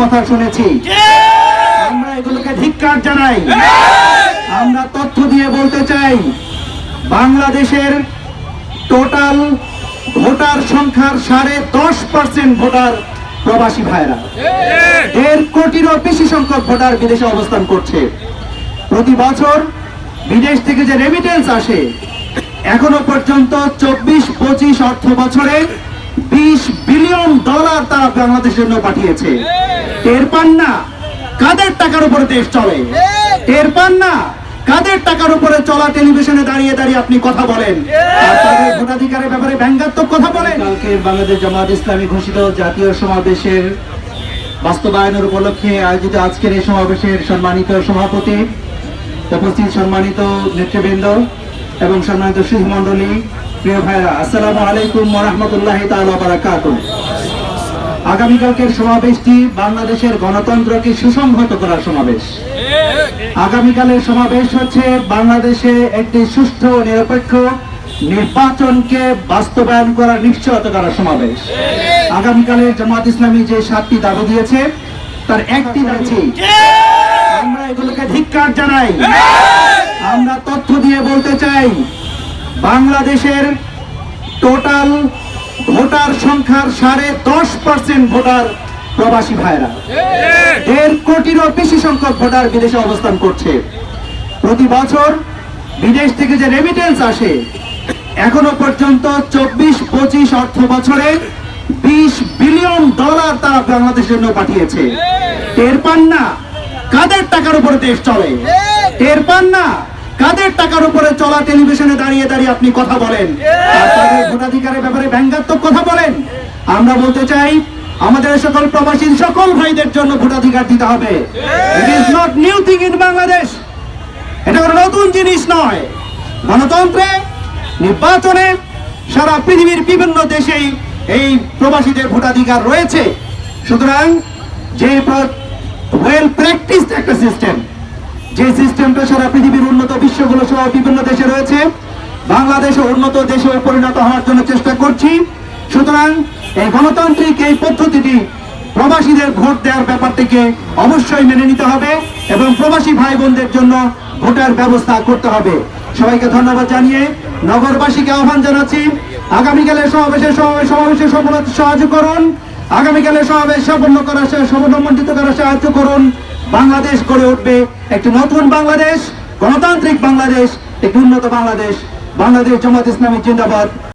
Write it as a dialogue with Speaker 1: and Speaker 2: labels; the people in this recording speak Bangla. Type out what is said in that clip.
Speaker 1: কথা শুনেছি। আমরা এগুলোকে ধিক্কার জানাই। আমরা তথ্য দিয়ে বলতে চাই বাংলাদেশের টোটাল ভোটার সংখ্যার সাড়ে দশ পার্সেন্ট ভোটার প্রবাসী ভাইরা দেড় কোটিরও বেশি সংখ্যক ভোটার বিদেশে অবস্থান করছে। প্রতি বছর বিদেশ থেকে যে রেমিটেন্স আসে এখনও পর্যন্ত চব্বিশ পঁচিশ অর্থ বছরে বিশ বিলিয়ন ডলার তারা বাংলাদেশের জন্য পাঠিয়েছে। টের পান না কাদের টাকার উপরে দেশ চলে? টের পান না কাদের টাকার উপরে চলা টেলিভিশনে দাঁড়িয়ে দাঁড়িয়ে আপনি কথা বলেন? ভোটাধিকারের ব্যাপারে ব্যঙ্গাত্মক কথা বলেন? কালকে বাংলাদেশ জামাত ইসলামী ঘোষিত জাতীয় সমাবেশের বাস্তবায়নের উপলক্ষে আয়োজিত আজকের এই সমাবেশের সম্মানিত সভাপতি, উপস্থিত সম্মানিত নেতৃবৃন্দ এবং সম্মানিত শিখ মন্ডলী প্রিয় ভাইরা আসসালামু আলাইকুম রহমতুল্লাহ বারাকাত আগামীকালকের সমাবেশটি বাংলাদেশের গণতন্ত্রকে সুসংহত করার সমাবেশ। আগামীকালের সমাবেশ হচ্ছে বাংলাদেশে একটি সুষ্ঠু, নিরপেক্ষ নির্বাচনকে বাস্তবায়ন করার নিশ্চয়তা করার সমাবেশ। আগামীকালের জামাত ইসলামী যে সাতটি দাবি দিয়েছে, তার একটি আছে আমরা এগুলোকে ধিক্কার জানাই। আমরা তথ্য দিয়ে বলতে চাই, বাংলাদেশের টোটাল ভোটার সংখ্যার সাড়ে দশ পার্সেন্ট ভোটার প্রবাসী ভাইরা। দেড় কোটিরও বেশি সংখ্যক ভোটার বিদেশে অবস্থান করছে। প্রতি বছর বিদেশ থেকে যে রেমিটেন্স আসে, এখনও পর্যন্ত চব্বিশ, পঁচিশ অর্থ বছরে বিশ বিলিয়ন ডলার তারা বাংলাদেশের জন্য পাঠিয়েছে। টের পান না, কাদের টাকার উপরে দেশ চলে? টের পান না কাদের টাকার উপরে চলা টেলিভিশনে দাঁড়িয়ে দাঁড়িয়ে আপনি কথা বলেন? ভোটাধিকারের ব্যাপারে ব্যঙ্গাত্মক কথা বলেন। আমরা বলতে চাই আমাদের সকল প্রবাসী সকল ভাইদের জন্য ভোটাধিকার দিতে হবে। It is not new thing in Bangladesh এটা কোনো নতুন জিনিস নয়। গণতন্ত্রে নির্বাচনে সারা পৃথিবীর বিভিন্ন দেশেই এই প্রবাসীদের ভোটাধিকার রয়েছে। সুতরাং যে ওয়েল প্র্যাকটিস একটা সিস্টেম যে সিস্টেমটা সারা পৃথিবীর উন্নত বিশ্বগুলো সহ বিভিন্ন দেশে রয়েছে, বাংলাদেশও উন্নত দেশে পরিণত হওয়ার জন্য চেষ্টা করছি। সুতরাং এই গণতান্ত্রিক এই পদ্ধতিটি প্রবাসীদের ভোট দেওয়ার ব্যাপারটিকে অবশ্যই মেনে নিতে হবে এবং প্রবাসী ভাই বোনদের জন্য ভোটার ব্যবস্থা করতে হবে। সবাইকে ধন্যবাদ জানিয়ে নগরবাসীকে আহ্বান জানাচ্ছি। আগামীকালের সমাবেশে সমাবেশে সফলতা সাহায্য করুন। আগামীকালের সমাবেশ সমন্বমণ্ডিত করার সাহায্য করুন। বাংলাদেশ গড়ে উঠবে। একটি নতুন বাংলাদেশ, গণতান্ত্রিক বাংলাদেশ, একটি উন্নত বাংলাদেশ। বাংলাদেশ জামাত ইসলামী জিন্দাবাদ।